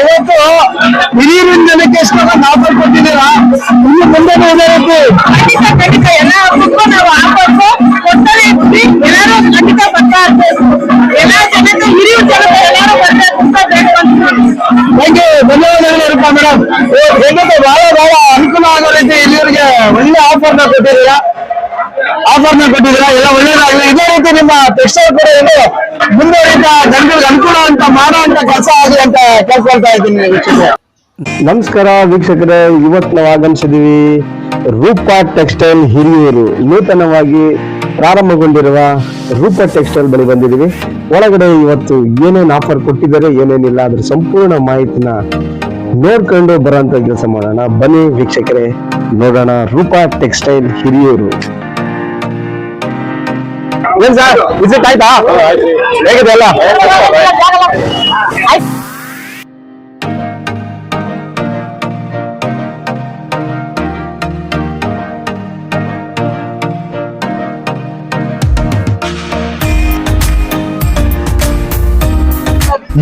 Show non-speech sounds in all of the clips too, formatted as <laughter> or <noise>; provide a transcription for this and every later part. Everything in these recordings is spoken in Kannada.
ಇವತ್ತು ಜನಕ್ಕೆ ಎಷ್ಟೊಂದು ಆಫರ್ ಕೊಟ್ಟಿದ್ದೀರಾ ಇನ್ನು ಮುಂದೆ ಖಂಡಿತ ಖಂಡಿತ. ಎಲ್ಲ ಹಬ್ಬಕ್ಕೂ ನಾವು ಆಫರ್ಸು ಕೊಡ್ತಾನೆ ಇರ್ತೀವಿ ಎಲ್ಲರೂ ಖಂಡಿತ ಬರ್ತಾ ಇರ್ಬೇಕು. ಎಲ್ಲ ಜನಕ್ಕೆ ಹಿರಿಯ ಎಲ್ಲರೂ ಅಂತ ಧನ್ಯವಾದಗಳಿರಪ್ಪ ಮೇಡಮ್. ಬಹಳ ಬಹಳ ಅನುಕೂಲ ಆಗೋ ರೀತಿ ಇಲ್ಲಿವರಿಗೆ ಒಳ್ಳೆ ಆಫರ್ನ ಕೊಟ್ಟಿದ್ದೀರಾ? ಆಫರ್ನ ಕೊಟ್ಟಿದ್ದೀರಾ? ಎಲ್ಲ ಒಳ್ಳೇದಾಗಲಿ. ಇದೇ ರೀತಿ ನಿಮ್ಮ ಟೆಕ್ಸ್ಟೈಲ್ ಕೂಡ ಏನು ಮುಂದುವರಿತ, ಜನರಿಗೆ ಅನುಕೂಲ ಅಂತ ಮಾಡೋ ಅಂತ ಕೆಲಸ ಆಗಲಿ ಅಂತ ಕೇಳ್ಕೊಳ್ತಾ ಇದ್ದೀನಿ ನಮಸ್ಕಾರ ವೀಕ್ಷಕರೇ, ಇವತ್ತು ನಾವು ಆಗಮಿಸಿದೀವಿ ರೂಪ ಟೆಕ್ಸ್ಟೈಲ್ ಹಿರಿಯೂರು. ನೂತನವಾಗಿ ಪ್ರಾರಂಭಗೊಂಡಿರುವ ರೂಪ ಟೆಕ್ಸ್ಟೈಲ್ ಬಳಿ ಬಂದಿದ್ದೀವಿ. ಒಳಗಡೆ ಇವತ್ತು ಏನೇನು ಆಫರ್ ಕೊಟ್ಟಿದ್ದಾರೆ, ಏನೇನಿಲ್ಲ, ಅದ್ರ ಸಂಪೂರ್ಣ ಮಾಹಿತಿನ ನೋಡ್ಕೊಂಡು ಬರೋಂಥ ಕೆಲಸ ಮಾಡೋಣ. ಬನ್ನಿ ವೀಕ್ಷಕರೇ, ನೋಡೋಣ ರೂಪ ಟೆಕ್ಸ್ಟೈಲ್ ಹಿರಿಯೂರು. ಏನ್ ಸರ್? ವಿಸಿಟ್ ಆಯ್ತಾ? ಹೇಗಿದೆ ಎಲ್ಲ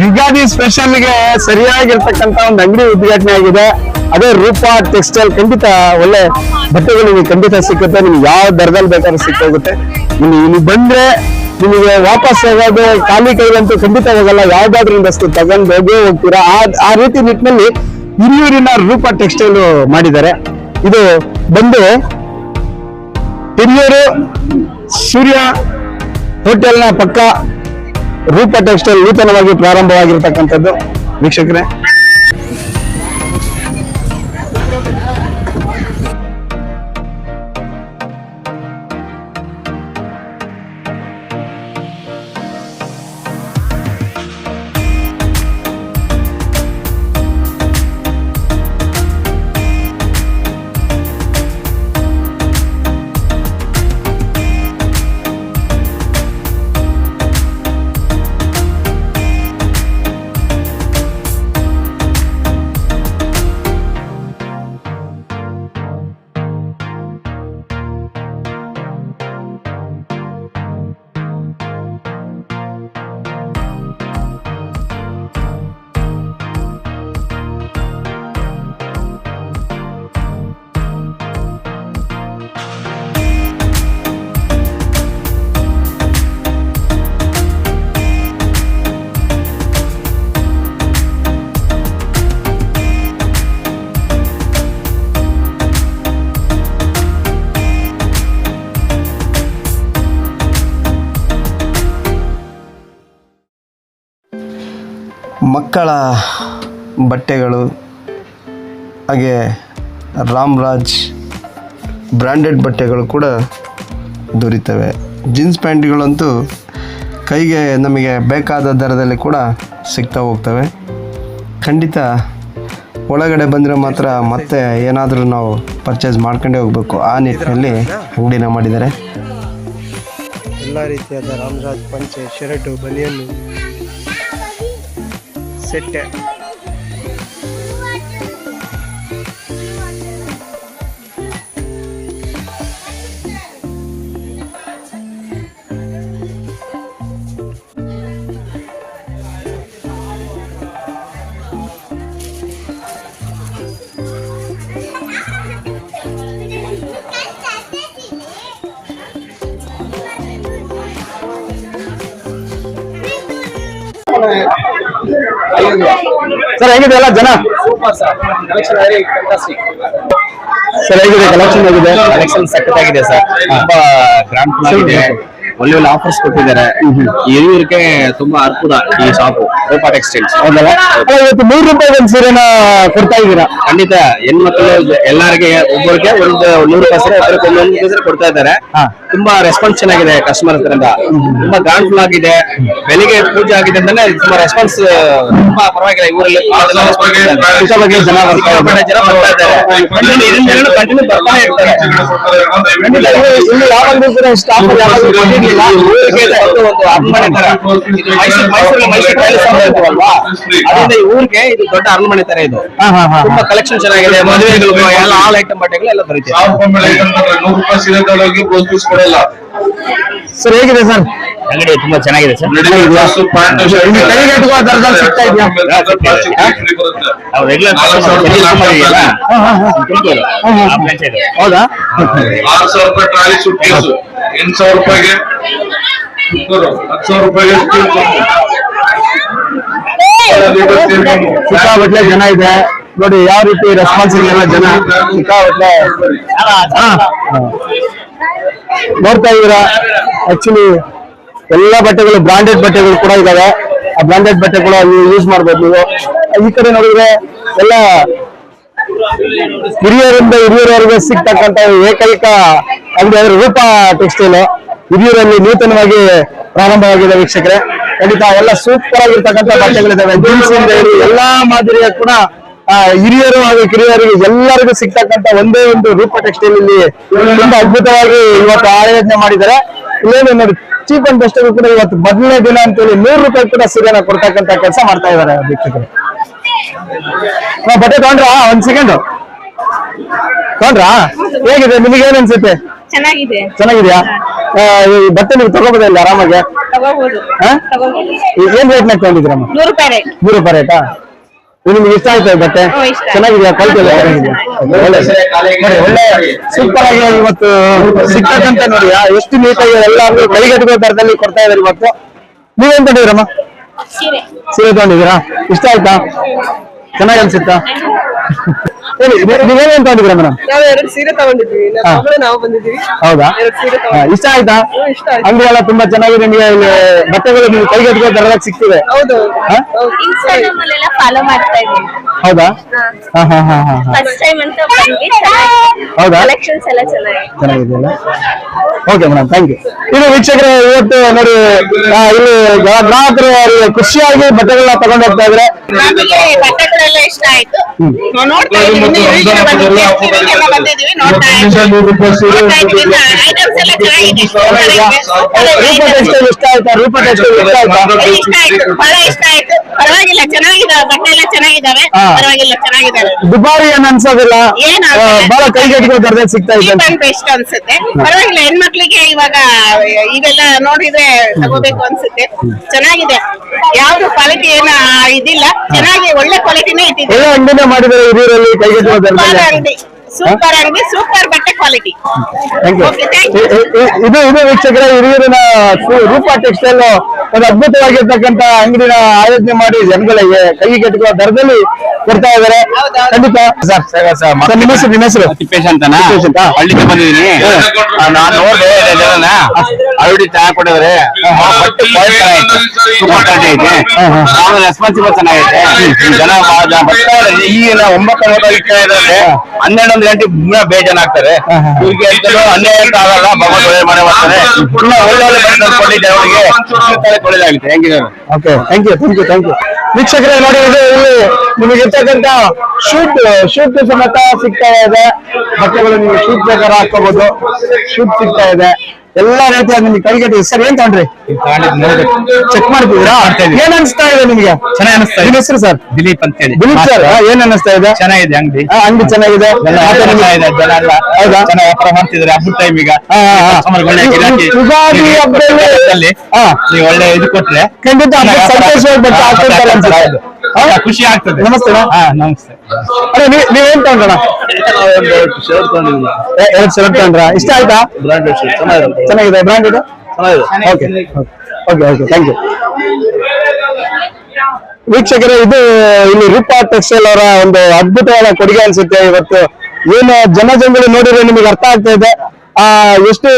ಯುಗಾದಿ ಸ್ಪೆಷಲ್ಗೆ ಸರಿಯಾಗಿರ್ತಕ್ಕಂತ ಒಂದು ಅಂಗಡಿ ಉದ್ಘಾಟನೆ ಆಗಿದೆ. ಅದೇ ರೂಪ ಟೆಕ್ಸ್ಟೈಲ್ ಖಂಡಿತ ಒಳ್ಳೆ ಬಟ್ಟೆಗಳು ನಿಮಗೆ ಖಂಡಿತ ಸಿಕ್ಕುತ್ತೆ. ನಿಮ್ಗೆ ಯಾವ ದರದಲ್ಲಿ ಬೇಕಾದ್ರೂ ಸಿಕ್ಕೋಗುತ್ತೆ. ಇಲ್ಲಿ ಬಂದ್ರೆ ನಿಮಗೆ ವಾಪಸ್ ಹೋಗೋದು ಖಾಲಿ ಕೈಗಂತೂ ಖಂಡಿತ ಹೋಗಲ್ಲ. ಯಾವ್ದಾದ್ರು ಇಂಡಸ್ಟ್ರಿ ತಗೊಂಡು ಹೋಗೇ ಹೋಗ್ತೀರಾ? ಆ ಆ ರೀತಿ ನಿಟ್ಟಿನಲ್ಲಿ ಹಿರಿಯೂರಿನ ರೂಪ ಟೆಕ್ಸ್ಟೈಲ್ ಮಾಡಿದ್ದಾರೆ. ಇದು ಬಂದು ಹಿರಿಯೂರು ಸೂರ್ಯ ಹೋಟೆಲ್ನ ಪಕ್ಕ ರೂಪ ಟೆಕ್ಸ್ಟೈಲ್ ನೂತನವಾಗಿ ಪ್ರಾರಂಭವಾಗಿರ್ತಕ್ಕಂಥದ್ದು. ವೀಕ್ಷಕರೇ ಮಕ್ಕಳ ಬಟ್ಟೆಗಳು, ಹಾಗೆ ರಾಮ್ರಾಜ್ ಬ್ರ್ಯಾಂಡೆಡ್ ಬಟ್ಟೆಗಳು ಕೂಡ ದೊರೀತವೆ. ಜೀನ್ಸ್ ಪ್ಯಾಂಟ್ಗಳಂತೂ ಕೈಗೆ ನಮಗೆ ಬೇಕಾದ ದರದಲ್ಲಿ ಕೂಡ ಸಿಗ್ತಾ ಹೋಗ್ತವೆ. ಖಂಡಿತ ಒಳಗಡೆ ಬಂದರೆ ಮಾತ್ರ ಮತ್ತೆ ಏನಾದರೂ ನಾವು ಪರ್ಚೇಸ್ ಮಾಡ್ಕೊಂಡೇ ಹೋಗಬೇಕು. ಆ ನಿಟ್ಟಿನಲ್ಲಿ ಅಂಗಡಿನ ಮಾಡಿದ್ದಾರೆ ಎಲ್ಲ ರೀತಿಯಾದ ರಾಮರಾಜ್ ಪಂಚೆ, ಶರ್ಟು, ಬನಿಯನ್ನು செட்டு Yeah. ಸರ್ ಹೇಗಿದೆ ಎಲ್ಲ ಜನ? ಸರ್ ಹೇಗಿದೆ? ಕಲೆಕ್ಷನ್ ಹೇಗಿದೆ? ಕಲೆಕ್ಷನ್ ಸಖತ್ತಾಗಿದೆ ಸರ್. ತುಂಬಾ ಗ್ರಾಂಡ್ ಆಗಿದೆ ಒಳ್ಳೆ ಒಳ್ಳೆ ಆಫರ್ಸ್ ಕೊಟ್ಟಿದ್ದಾರೆ ಹಿರಿಯರಿಗೆ ತುಂಬಾ ಅದ್ಭುತ ಈ ಶಾಪು ರೂಪಾ ಟೆಕ್ಸ್ಟೈಲ್ಸ್ ಹೌದಲ್ಲ ಅಲ್ಲ, ಇವತ್ತು ನೂರು ರೂಪಾಯಿ ಒಂದು ಸೀರೆನ ಕೊಡ್ತಾ ಇದ್ದೀರಾ? ಖಂಡಿತ ಹೆಣ್ಮಕ್ಳು ಎಲ್ಲರಿಗೆ ಒಬ್ಬರಿಗೆ ಒಂದು ನೂರು ಒಬ್ಬರಿಗೆ ಒಂದೊಂದು ಸರಿ ಕೊಡ್ತಾ ಇದ್ದಾರೆ. ಹಾ. ತುಂಬಾ ರೆಸ್ಪಾನ್ಸ್ ಚೆನ್ನಾಗಿದೆ ಕಸ್ಟಮರ್ ಹತ್ರದಿಂದ ತುಂಬಾ ಗ್ರಾಂಡ್ ಫುಲ್ ಆಗಿದೆ. ಬೆಳಿಗ್ಗೆ ಪೂಜೆ ಆಗಿದೆ ಅಂದ್ರೆ ತುಂಬಾ ರೆಸ್ಪಾನ್ಸ್ ತುಂಬಾ ಪರವಾಗಿಲ್ಲ. ಈ ಊರಲ್ಲಿ ತುಂಬಾ response ಇದ್ದಾರೆ. ಸಿಕ್ಕಾಪಟ್ಟೆ ಜನ ಬರ್ತಾ ಇದ್ದಾರೆ. ಸಿಕ್ಕಾಪಟ್ಟೆ ಜನ ಬರ್ತಾ ಇದ್ದಾರೆ. ಕಂಟಿನ್ಯೂ ಇದನ್ನ ಜನರು ಕಂಟಿನ್ಯೂ ಬರ್ತಾನೆ ಇರ್ತಾರೆ ಇನ್ನು ಕೊಟ್ಟಿರ್ಲಿಲ್ಲ ಊರಿಗೆ ಇದು ಒಂದು ಅರಮನೆ ತರ. ಇದು ಮೈಸೂರು ಮೈಸೂರು ಮೈಸೂರು ಪ್ಯಾಲೇಸ್ ಅಂತ ಹೇಳ್ತೀವಲ್ವಾ ಅದರಿಂದ ಈ ಊರಿಗೆ ಇದು ದೊಡ್ಡ ಅರಮನೆ ತರ ಇದು. ಹಾ ಹಾ ಹಾ ತುಂಬಾ ಕಲೆಕ್ಷನ್ ಚೆನ್ನಾಗಿದೆ ಮದುವೆಗಳು ಎಲ್ಲ ಆಲ್ ಐಟಮ್ ಬಟ್ಟೆಗಳು ಎಲ್ಲ ಬರುತ್ತೆ ನೂರು ರೂಪಾಯಿ ಸೀರೆ ಪೀಸ್ ಕೊಡಲ್ಲ. ಸರ್ ಹೇಗಿದೆ ಸರ್? ಅಂಗಡಿ ತುಂಬಾ ಚೆನ್ನಾಗಿದೆ ಸರ್. ಹೌದಾ ಆರು ಸಾವಿರ ರೂಪಾಯಿ ಟ್ರಾಲಿ ಸೂಟ್ ಕೇಸು ಎಂಟು ಸಾವಿರ ರೂಪಾಯಿಗೆ. ಕುಕ್ಕರು ಹತ್ತು ಸಾವಿರ ರೂಪಾಯಿಗೆ ಜನ ಇದೆ. ನೋಡಿ ಯಾವ ರೀತಿ ರೆಸ್ಪಾನ್ಸ್ ಇಲ್ಲ ಜನ. ಸಿಕ್ಕಾಪಟ್ಲೆ ಹಾ. ನೋಡ್ತಾ ಇದೀರಾ ಆಕ್ಚುಲಿ ಎಲ್ಲ ಬಟ್ಟೆಗಳು ಬ್ರಾಂಡೆಡ್ ಬಟ್ಟೆಗಳು ಕೂಡ ಇದಾವೆ. ಆ ಬ್ರಾಂಡೆಡ್ ಬಟ್ಟೆ ಕೂಡ ನೀವು ಯೂಸ್ ಮಾಡ್ಬೋದು ನೀವು. ಈ ಕಡೆ ನೋಡಿದ್ರೆ ಎಲ್ಲ ಹಿರಿಯರಿಂದ ಹಿರಿಯರವರೆಗೆ ಸಿಗ್ತಕ್ಕಂತ ಏಕೈಕ ಅಂದ್ರೆ ರೂಪ ಟೆಕ್ಸ್ಟೈಲ್ ಹಿರಿಯರಲ್ಲಿ ನೂತನವಾಗಿ ಪ್ರಾರಂಭವಾಗಿದೆ ವೀಕ್ಷಕರೇ. ಖಂಡಿತ ಎಲ್ಲ ಸೂಪರ್ ಆಗಿರ್ತಕ್ಕಂಥ ಬಟ್ಟೆಗಳಿದಾವೆ. ಜೀನ್ಸ್ ಎಲ್ಲಾ ಮಾದರಿಯ ಕೂಡ ಹಿರಿಯರು ಹಾಗೂ ಕಿರಿಯರಿಗೆ ಎಲ್ಲರಿಗೂ ಸಿಗ್ತಕ್ಕಂತ ಒಂದೇ ಒಂದು ರೂಪ ಟೆಕ್ಸ್ಟೈಲ್ ಇಲ್ಲಿ ತುಂಬಾ ಅದ್ಭುತವಾಗಿ ಇವತ್ತು ಆಯೋಜನೆ ಮಾಡಿದ್ದಾರೆ. ಇಲ್ಲೇನು ನೋಡಿ ಚೀಪ್ ಅಂಡ್ ಬೆಸ್ಟ್ ಕೂಡ ಇವತ್ತು ಮೊದಲನೇ ದಿನ ಅಂತೇಳಿ ನೂರು ರೂಪಾಯಿ ಕೂಡ ಸೀರೆನ ಕೊಡ್ತಕ್ಕಂತ ಕೆಲಸ ಮಾಡ್ತಾ ಇದ್ದಾರೆ ವೀಕ್ಷಕರು. ಬಟ್ಟೆ ತಗೊಂಡ್ರಾ? ಒಂದ್ ಸೆಕೆಂಡ್ ತಗೊಂಡ್ರಾ? ಹೇಗಿದೆ? ನಿಮಗೆ ಏನ್ ಅನ್ಸುತ್ತೆ? ಚೆನ್ನಾಗಿದೆ. ಚೆನ್ನಾಗಿದ್ಯಾ? ಈ ಬಟ್ಟೆ ನೀವು ಆರಾಮಾಗಿ? ಹಾ? ತಗೋಬಹುದು ಈ ಏನ್ ರೇಟ್ ನಾಗ ತಗೊಂಡಿದ್ರಮ್ಮ ನೂರು ರೂಪಾಯಿ ರೇಟ್ ನಿಮ್ಗೆ ಇಷ್ಟ ಆಯ್ತಾ ಬಟ್ಟೆ. ಚೆನ್ನಾಗಿದೆಯಾ? ಕ್ವಾಲಿಟಿ ಎಲ್ಲ ಒಳ್ಳೆ ಒಳ್ಳೆ ಸೂಪರ್ ಆಗಿ ಇವತ್ತು ಸಿಕ್ಕಂತ ನೋಡಿ ಎಷ್ಟು ನೀಟಾಗಿ ಎಲ್ಲಾರು ಕೈಗೆಟುಕೋ ದರದಲ್ಲಿ ಕೊಡ್ತಾ ಇದಾರೆ ಇವತ್ತು. ನೀವೇನ್ ತಗೊಂಡಿದ್ರಮ್ಮ ಸೀರೆ. ತಗೊಂಡಿದ್ದೀರಾ? ಇಷ್ಟ ಆಯ್ತಾ? ಚೆನ್ನಾಗಿ ಅನ್ಸುತ್ತಾ? ನೀವೇನೇನ್ ಮೇಡಮ್ ನಾವು ಎರಡು ಸೀರೆ ತಗೊಂಡಿದ್ವಿ. ನಮ್ಮ ನಾವು ಬಂದಿದ್ವಿ ಹೌದಾ? ಎರಡು ಸೀರೆ ಇಷ್ಟ ಆಯ್ತಾ? ಇಷ್ಟ ಆಯ್ತು. ಅಂಗಡಿ ಎಲ್ಲ ತುಂಬಾ ಚೆನ್ನಾಗಿದೆ ನಿಮಗೆ ಇಲ್ಲಿ ಬಟ್ಟೆಗಳು ನೀವು ಕೈಗೆಟುಕೋ ದರದಾಗ ಹೌದು? ಹೌದು. ಇನ್ಸ್ಟಾಗ್ರಾಮ್ ಅಲ್ಲೆಲ್ಲ ಫಾಲೋ ಮಾಡ್ತಾ ಇದ್ದೀನಿ. ಹೌದಾ? ಹಾ. ಹಾ ಹಾ ಹಾ ಹಾ ಫಸ್ಟ್ ಟೈಮ್ ಅಂತ ಬಂದ್ವಿ ಚೆನ್ನಾಗಿದೆ ಹೌದಾ? ಕಲೆಕ್ಷನ್ಸ್ ಎಲ್ಲ ಚೆನ್ನಾಗಿದೆ. ಚೆನ್ನಾಗಿದೆಯಲ್ಲ ಓಕೆ ಮೇಡಮ್ ಥ್ಯಾಂಕ್ ಯು ಇದು ವೀಕ್ಷಕರೇ ಇವತ್ತು ನೋಡಿ ಇಲ್ಲಿ ಗ್ರಾ- ಗ್ರಾಹಕರು ಖುಷಿಯಾಗಿ ಬಟ್ಟೆಗಳನ್ನ ತಗೊಂಡು ಹೋಗ್ತಾ ಇದ್ರೆ ನಮಗೆ ಬಟ್ಟೆಗಳೆಲ್ಲ ಇಷ್ಟ ಆಯ್ತು. ನೋಡ್ತಾ ಇಷ್ಟ ಆಯ್ತಾ. ರೂಪ ಇಷ್ಟ ಆಯ್ತಾ. ಇಷ್ಟ ಪರವಾಗಿಲ್ಲ ಚೆನ್ನಾಗಿದಾವೆ ಬಟ್ಟೆ ಎಲ್ಲ ಚೆನ್ನಾಗಿದಾವೆ ಪರವಾಗಿಲ್ಲ ಚೆನ್ನಾಗಿದಾವೆ ದುಬಾರಿ ಏನ್ ಅನ್ಸೋದಿಲ್ಲ. ಬಹಳ ಕೈಗೆಟುಕೋ ದರದಲ್ಲಿ ಸಿಗ್ತಾ ಇದೆ ಬೆಸ್ಟ್ ಅನ್ಸುತ್ತೆ. ಪರವಾಗಿಲ್ಲ ಹೆಣ್ಮಕ್ಳಿಗೆ ಇವಾಗ ಇವೆಲ್ಲ ನೋಡಿದ್ರೆ ತಗೋಬೇಕು ಅನ್ಸುತ್ತೆ. ಚೆನ್ನಾಗಿದೆ. ಯಾವ್ದು ಕ್ವಾಲಿಟಿ ಏನ ಇದಿಲ್ಲ. ಚೆನ್ನಾಗಿ ಒಳ್ಳೆ ಕ್ವಾಲಿಟಿನೇ ಇಟ್ಟಿದೆ ಒಳ್ಳೆ ಅಂಗಡಿನೇ ಮಾಡಿದ್ದಾರೆ ಹಿರಿಯೂರಲ್ಲಿ ಕೈಗೆಟುಕೋ ಸೂಪರ್ ದರದಲ್ಲಿ ಅಂಗಡಿ. ಸೂಪರ್ ಅಂಗಡಿ ಸೂಪರ್ ಬಟ್ಟೆ quality thank you Okay, thank you. ಇದು ಇದು ವೀಕ್ಷಕರ ಹಿರಿಯೂರಿನ ರೂಪ ಟೆಕ್ಸ್ಟೈಲ್ ಒಂದು ಅದ್ಭುತವಾಗಿರ್ತಕ್ಕಂತ ಅಂಗಡಿನ ಆಯೋಜನೆ ಮಾಡಿ ಜನಗಳಿಗೆ ಕೈ ಕೆಟ್ಟುವ ದರದಲ್ಲಿ ಕೊಡ್ತಾ ಇದ್ದಾರೆ. ಖಂಡಿತ. ಸರ್ ಸರ್ ನಿಮ್ಮ ಹೆಸರು ನಿಮ್ಮ ಹೆಸರು? ತಿಪ್ಪೇಶ್ ಅಂತ? ಹಳ್ಳಿಗೆ ಬಂದಿದ್ದೀನಿ. ನಾನ್ ನೋಡ್ದೆ ಅರವಡಿ ಚೆನ್ನಾಗಿ ಕೊಟ್ಟಿದ್ರೆ. ಆಮೇಲೆ ರೆಸ್ಪಾನ್ಸಿಬಲ್ ಚೆನ್ನಾಗೈತೆ. ಜನ ಬಹಳ ಜನ ಬರ್ತಾ ಇದ್ದಾರೆ ಈಗಿನ ಒಂಬತ್ತು ಗಂಟೆ ಇಷ್ಟ ಇದ್ದಾರೆ. ಹನ್ನೆರಡು ಒಂದು ಗಂಟೆ ಬೇಜಾನ್ ಆಗ್ತಾರೆ. ಇವ್ರಿಗೆ ಹನ್ನೆರಡು ಆಗಲ್ಲ ಭಗವಂತ ಒಳ್ಳೆ ಮನೆ ಮಾಡ್ತಾರೆ. ಇನ್ನ ಒಳ್ಳೆ ಒಳ್ಳೆ ಬಟ್ಟೆ ಕೊಟ್ಟಿದ್ದೆ ಅವರಿಗೆ ಒಳ್ಳೇದಾಗುತ್ತೆ ಹೆಂಗಿದೆ okay thank you thank you thank you ವೀಕ್ಷಕರೇ ನೋಡಿ ಇದು ಇಲ್ಲಿ ನಿಮಗೆ ಇರ್ತಕ್ಕಂತ ಶೂಟ್ ಶೂಟ್ ಸಮೇತ ಸಿಗ್ತಾ ಇದೆ. ಬಟ್ಟೆಗಳು ನೀವು ಶೂಟ್ ಬೇಕಾದ್ರೆ ಹಾಕೋಬಹುದು ಶೂಟ್ ಸಿಗ್ತಾ ಇದೆ. ಎಲ್ಲಾ ರೀತಿಯ ನಿಮ್ಗೆ ಕೈಗೆಟಿ ಸರ್ ಏನ್ ತಗೊಂಡ್ರಿ? ಚೆಕ್ ಮಾಡ್ತಿದ್ದೀರಾ? ಏನ್ ಅನಿಸ್ತಾ ಇದೆ ನಿಮ್ಗೆ? ಚೆನ್ನಾಗಿ ಅನಿಸ್ತಾ ಇದೆ. ನಿಮ್ಮ ಹೆಸರು ಸರ್? ದಿಲೀಪ್ ಅಂತ ಹೇಳಿ. ದಿಲೀಪ್ ಸರ್ ಏನ್ ಅನಿಸ್ತಾ ಇದೆ? ಚೆನ್ನಾಗಿದೆ ಅಂಗಡಿ. ಅಂಗಡಿ ಚೆನ್ನಾಗಿದೆ. ಹೌದಾ? ಚೆನ್ನಾಗಿ ವ್ಯಾಪಾರ ಮಾಡ್ತಿದ್ದಾರೆ ಹಬ್ಬದ ಟೈಮ್ ಈಗ. ಯುಗಾದಿ ಹಬ್ಬದಲ್ಲಿ. ನೀವು ಒಳ್ಳೆ ಇದು ಕೊಟ್ರೆ ಖಂಡಿತ ಸಂತೋಷವಾಗಿ? ಖುಷಿ ಆಗ್ತದೆ. ನಮಸ್ತೆ ನಮಸ್ತೆ. ಅದೇ ನೀವ್ ನೀವೇನ್ ತಗೊಂಡ್ರಣ ಎರಡ್ ಶರ್ಟ್ ತಗೊಂಡ್ರ? ಇಷ್ಟ ಆಯ್ತಾ? ಚೆನ್ನಾಗಿದೆ branded okay okay okay thank you ವೀಕ್ಷಕರೇ ಇದು ಇಲ್ಲಿ ರೂಪಾ ಟೆಕ್ಸ್ಟೈಲ್ ಅವರ ಒಂದು ಅದ್ಭುತವಾದ ಕೊಡುಗೆ ಅನ್ಸುತ್ತೆ. ಇವತ್ತು ಏನು ಜನಜಂಗುಳಿ ನೋಡಿದ್ರೆ ನಿಮಗೆ ಅರ್ಥ ಆಗ್ತಾ ಇದೆ. ಆ ಎಷ್ಟು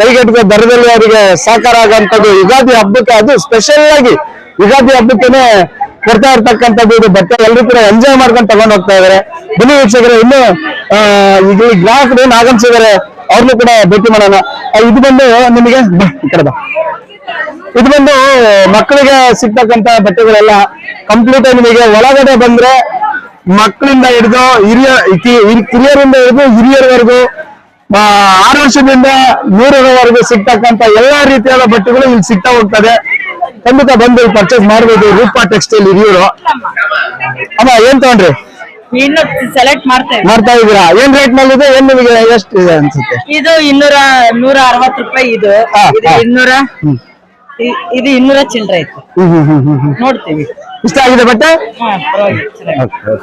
ಕೈಗೆಟುಕೋ ದರದಲ್ಲಿ ಅವರಿಗೆ ಸಾಕಾರ ಆಗುವಂತದ್ದು ಯುಗಾದಿ ಹಬ್ಬಕ್ಕೆ ಅದು ಸ್ಪೆಷಲ್ ಆಗಿ ಯುಗಾದಿ ಹಬ್ಬಕ್ಕೇನೆ ಕೊಡ್ತಾ ಇರ್ತಕ್ಕಂಥದ್ದು ಇದು. ಬಟ್ಟೆ ಎಲ್ಲರೂ ಕೂಡ ಎಂಜಾಯ್ ಮಾಡ್ಕೊಂಡು ತಗೊಂಡ್ ಹೋಗ್ತಾ ಇದಾರೆ ಬನ್ನಿ ವೀಕ್ಷಕರೇ ಇನ್ನು ಈ ಗ್ರಾಹಕರು ಏನ್ ಆಗಮಿಸಿದಾರೆ ಅವ್ರನ್ನೂ ಕೂಡ ಭೇಟಿ ಮಾಡೋಣ. ಇದು ಬಂದು ನಿಮಗೆ ಬಾ, ಈ ಕಡೆ ಇದು ಬಂದು ಮಕ್ಕಳಿಗೆ ಸಿಗ್ತಕ್ಕಂತ ಬಟ್ಟೆಗಳೆಲ್ಲ ಕಂಪ್ಲೀಟ್ ಆಗಿ ನಿಮಗೆ ಒಳಗಡೆ ಬಂದ್ರೆ ಮಕ್ಕಳಿಂದ ಹಿಡಿದು ಹಿರಿಯ ಕಿರಿಯರಿಂದ ಹಿಡಿದು ಹಿರಿಯರವರೆಗೂ ಆರು ವರ್ಷದಿಂದ ನೂರರವರೆಗೂ ಸಿಗ್ತಕ್ಕಂತ ಎಲ್ಲಾ ರೀತಿಯಾದ ಬಟ್ಟೆಗಳು ಇಲ್ಲಿ ಸಿಗ್ತಾ ಹೋಗ್ತದೆ. ಖಂಡಿತ ಬಂದು ಪರ್ಚೇಸ್ ಮಾಡಬಹುದು ರೂಪಾ ಟೆಕ್ಸ್ಟೈಲ್ ಹಿರಿಯರು ಅಮ್ಮ ಏನ್ ತಗೊಂಡ್ರಿ? ಇನ್ನು ಸೆಲೆಕ್ಟ್ ಮಾಡ್ತಾ ಮಾಡ್ತಾ ಇದೀರಾ ಏನ್ ರೇಟ್ನಲ್ಲಿ ಇದೆ ಏನ್ ನಿಮಗೆ ಎಷ್ಟು ಇದೆ ಅನ್ಸುತ್ತೆ? ಇದು ಇನ್ನೂರ ನೂರ ಅರವತ್ ರೂಪಾಯಿ ಇದು. ಹಾ, ಇದು ಹಾ. ಇನ್ನೂರ ಇ- ಇದು ಇನ್ನೂರ ಚಿಲ್ಲರೆ ಇತ್ತು ಹ್ಮ್ ಹ್ಮ್ ಹ್ಮ್ ಹ್ಮ್ ಹ್ಮ್. ನೋಡ್ತೀವಿ. ಇಷ್ಟ ಆಗಿದೆ ಬಟ್ಟೆ? ಹಾ ಪರವಾಗಿಲ್ಲ ಚೆನ್ನಾಗಿದೆ.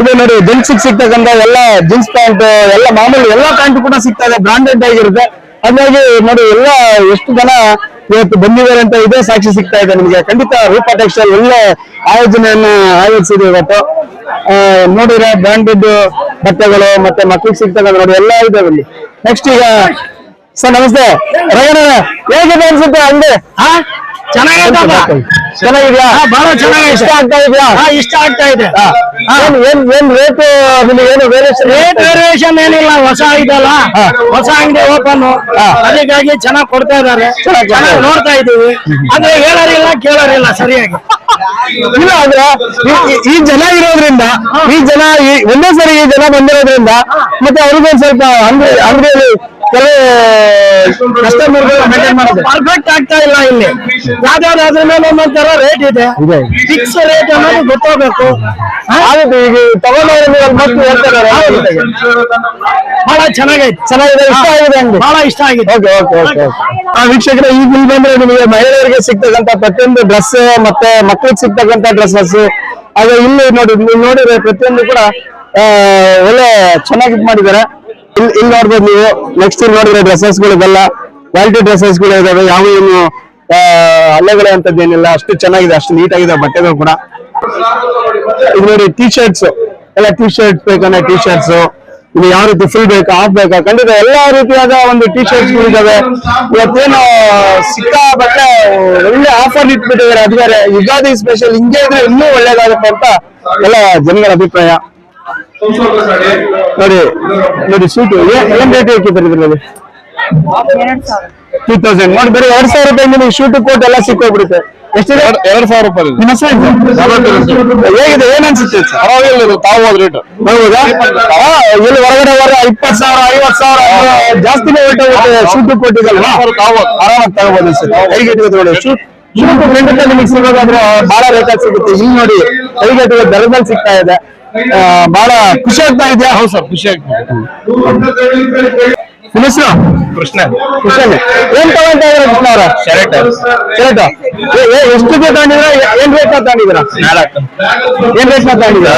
ಇದು ನೋಡಿ ಜೆಂಟ್ಸ್ ಸಿಗ್ತಕ್ಕಂತ ಎಲ್ಲ ಜೀನ್ಸ್ ಪ್ಯಾಂಟ್ ಎಲ್ಲ ಮಾಮೂಲಿ ಎಲ್ಲ ಪ್ಯಾಂಟ್ ಕೂಡ ಸಿಗ್ತಾ ಇದೆ. ಬ್ರಾಂಡೆಡ್ ಆಗಿರುತ್ತೆ. ಹಾಗಾಗಿ ನೋಡಿ, ಎಲ್ಲ ಎಷ್ಟು ಜನ ಇವತ್ತು ಬಂದಿದ್ದಾರೆ ಅಂತ ಇದೇ ಸಾಕ್ಷಿ ಸಿಗ್ತಾ ಇದೆ ನಿಮಗೆ. ಖಂಡಿತ ರೂಪ ಟೆಕ್ಸ್ಟೈಲ್ ಒಳ್ಳೆ ಆಯೋಜನೆಯನ್ನ ಆಯೋಜಿಸಿದೆ ಇವತ್ತು. ನೋಡಿದ್ರೆ ಬ್ರಾಂಡೆಡ್ ಬಟ್ಟೆಗಳು ಮತ್ತೆ ಮಕ್ಳಿಗೆ ಸಿಗ್ತಕ್ಕಂಥ ನೋಡಿ, ಎಲ್ಲ ಇದೆ ಇಲ್ಲಿ ನೆಕ್ಸ್ಟ್ ಈಗ, ಸರ್, ನಮಸ್ತೆ. ರಗಣ ಹೇಗಿದೆ ಅನ್ಸುತ್ತೆ ಹಂಗೆ? ಚೆನ್ನಾಗಿದೆಯಾ? ಬಹಳ ಚೆನ್ನಾಗಿ ಇಷ್ಟ ಆಗ್ತಾ ಇದೆಯಾ? ಇಷ್ಟ ಆಗ್ತಾ ಇದೆ. ಏನ್ ಏನ್ ಏನ್ ರೇಟ್ ನಿಮಗೆ ಏನು ವೇರಿಯೇಷನ್ ರೇಟ್ ವೇರಿಯೇಷನ್ ಏನಿಲ್ಲ ಹೊಸ ಇದಲ್ಲ. ಹೊಸ ಅಂಗಡಿ ಓಪನ್ ಅದಕ್ಕಾಗಿ ಚೆನ್ನಾಗಿ ಕೊಡ್ತಾ ಇದಾರೆ ಚೆನ್ನಾಗಿ ನೋಡ್ತಾ ಇದೀವಿ ಆದ್ರೆ ಹೇಳೋರಿಲ್ಲ ಕೇಳೋರಿಲ್ಲ ಸರಿಯಾಗಿ. ಇಲ್ಲ ಆದ್ರೆ ಈ- ಜನ ಇರೋದ್ರಿಂದ ಈ ಜನ ಈ- ಒಂದೇ ಸರಿ ಈ ಜನ ಬಂದಿರೋದ್ರಿಂದ ಮತ್ತೆ ಅವ್ರಿಗೊಂದ್ ಸ್ವಲ್ಪ ಅಂದ್ರೆ ಅಂಗಡಿಯಲ್ಲಿ ಕೆಲವು ಕಸ್ಟಮರ್ಗಳು ಮಾಡೋದು. ಪರ್ಫೆಕ್ಟ್ ಆಗ್ತಾ ಇಲ್ಲ ಇಲ್ಲಿ. ಯಾವ್ದಾದ್ರು ಮೇಲೆ ಒಂದೊಂದರ ರೇಟ್ ಇದೆ. ಫಿಕ್ಸ್ ರೇಟ್ ಅನ್ನೋದು ಗೊತ್ತಾಗಬೇಕು. ಆಗುತ್ತೆ ಈಗ ತಗೊಂಡವ್ರು ಮತ್ತೆ ಹೇಳ್ತಾರೆ ಬಹಳ ಚೆನ್ನಾಗೈತೆ. ಚೆನ್ನಾಗಿದೆ ಇಷ್ಟ ಆಗಿದೆ ಅಂಗಡಿ ಬಹಳ ಇಷ್ಟ ಆಗಿದೆ. ಓಕೆ ಓಕೆ ಓಕೆ ಆ ವೀಕ್ಷಕರ ಈಗ ಇಲ್ಲಿ ಬಂದ್ರೆ ನಿಮಗೆ ಮಹಿಳೆಯರಿಗೆ ಸಿಗ್ತಕ್ಕಂತ ಪ್ರತಿಯೊಂದು ಡ್ರೆಸ್ ಮತ್ತೆ ಮಕ್ಕಳಿಗೆ ಸಿಗ್ತಕ್ಕಂತ ಡ್ರೆಸ್ಸಸ್ ಹಾಗೆ ಇಲ್ಲಿ ನೋಡಿ ನೀವು ನೋಡಿದ್ರೆ ಪ್ರತಿಯೊಂದು ಕೂಡ ಒಳ್ಳೆ ಚೆನ್ನಾಗಿ ಇದ್ ಮಾಡಿದ್ದಾರೆ. ಇಲ್ಲಿ ಇಲ್ಲಿ ನೋಡ್ಬೋದು ನೀವು. ನೆಕ್ಸ್ಟ್ ಇಲ್ಲಿ ನೋಡಿದ್ರೆ ಡ್ರೆಸ್ಸಸ್ ಇದೆಲ್ಲ ಕ್ವಾಲಿಟಿ ಡ್ರೆಸ್ಸಸ್ಗಳು ಇದಾವೆ ಯಾವ ಏನು ಆ, ಅಂತದ್ದೇನಿಲ್ಲ ಅಷ್ಟು ಚೆನ್ನಾಗಿದೆ ಅಷ್ಟು ನೀಟಾಗಿದೆ ಬಟ್ಟೆಗಳು ಕೂಡ. ಇದು ನೋಡಿ ಟಿ ಶರ್ಟ್ಸ್ ಎಲ್ಲ ಟಿ ಶರ್ಟ್ಸ್ ಬೇಕಂದ್ರೆ ಟಿ ಶರ್ಟ್ಸ್ ಇದು ಯಾವ ರೀತಿ ಫುಲ್ ಬೇಕಾ ಹಾಫ್ ಬೇಕಾ? ಖಂಡಿತ ಎಲ್ಲಾ ರೀತಿಯಾದ ಒಂದು ಟಿ ಶರ್ಟ್ಸ್ ಇದಾವೆ ಇವತ್ತೇನು ಸಿಕ್ಕಾಪಟ್ಟೆ ಒಳ್ಳೆ ಆಫರ್ ಇಟ್ಬಿಟ್ಟಿದ್ದಾರೆ ಅದು ಬೇರೆ ಯುಗಾದಿ ಸ್ಪೆಷಲ್ ಹಿಂಗೆ ಇದ್ರೆ ಇನ್ನೂ ಒಳ್ಳೇದಾಗುತ್ತೆ ಅಂತ ಎಲ್ಲ ಜನಗಳ ಅಭಿಪ್ರಾಯ. ನೋಡಿ ನೋಡಿ ಸೀಟು. ಏನ್ ರೇಟ್ ಹಾಕಿದ್ದಾರೆ ಇದ್ರಲ್ಲಿ ಟೂ ತೌಸಂಡ್ ನೋಡಿ ಬರೀ ಎರಡ್ ಸಾವಿರ ರೂಪಾಯಿ ನಿಮಗೆ ಶೂಟ್ ಕೋಟ್ ಎಲ್ಲ ಸಿಕ್ಕೋಗ್ಬಿಡುತ್ತೆ. ಎಷ್ಟಿದೆ? ಎರಡ್ ಸಾವಿರ ರೂಪಾಯಿ ನಿಮ್ಮ ಹೆಸರು ಹೇಗಿದೆ? ಏನ್ ಅನ್ಸುತ್ತೆ ಪರವಾಗಿಲ್ಲ ತಾವು ಹೋದ್ ರೇಟ್ ಹೌದಾ? ಇಲ್ಲಿ ಹೊರಗಡೆ ಹೋದ್ರೆ ಇಪ್ಪತ್ ಸಾವಿರ ಐವತ್ ಸಾವಿರ ಜಾಸ್ತಿ ಶೂಟ್ ಕೊಟ್ಟಿದ್ದಲ್ವ ಆರಾಮಾಗಿ ತಗೋಬಹುದು ಅನ್ಸುತ್ತೆ ಕೈಗೆಟಿಗೆ ತಗೊಳ್ಳಿ ಶೂಟ್ ಶೂಟ್ ನಿಮಗೆ ಸಿಗೋದಾದ್ರೆ ಬಹಳ ರೇಟ್ ಸಿಗುತ್ತೆ. ಇಲ್ಲಿ ನೋಡಿ ಕೈಗೆಟಿಗೆ ದರದಲ್ಲಿ ಸಿಗ್ತಾ ಇದೆ. ಬಹಳ ಖುಷಿ ಆಗ್ತಾ ಇದೆಯಾ ಹೌದು ಸರ್ ಖುಷಿ ಆಗ್ತಾ ನಿಮ್ಮ ಹೆಸರು? ಕೃಷ್ಣ. ಕೃಷ್ಣ ಏನ್ ತಗೊಂತ ಇದ್ರ ಕೃಷ್ಣ ಅವರ? ಶರ್ಟ್. ಶರ್ಟ್? ಎಷ್ಟು ತಗೊಂಡಿದ್ರ ಏನ್ ರೇಟ್ ತಗೊಂಡಿದ್ರ ನಾಲ್ಕು. ಏನ್ ರೇಟ್ ತಗೊಂಡಿದ್ರ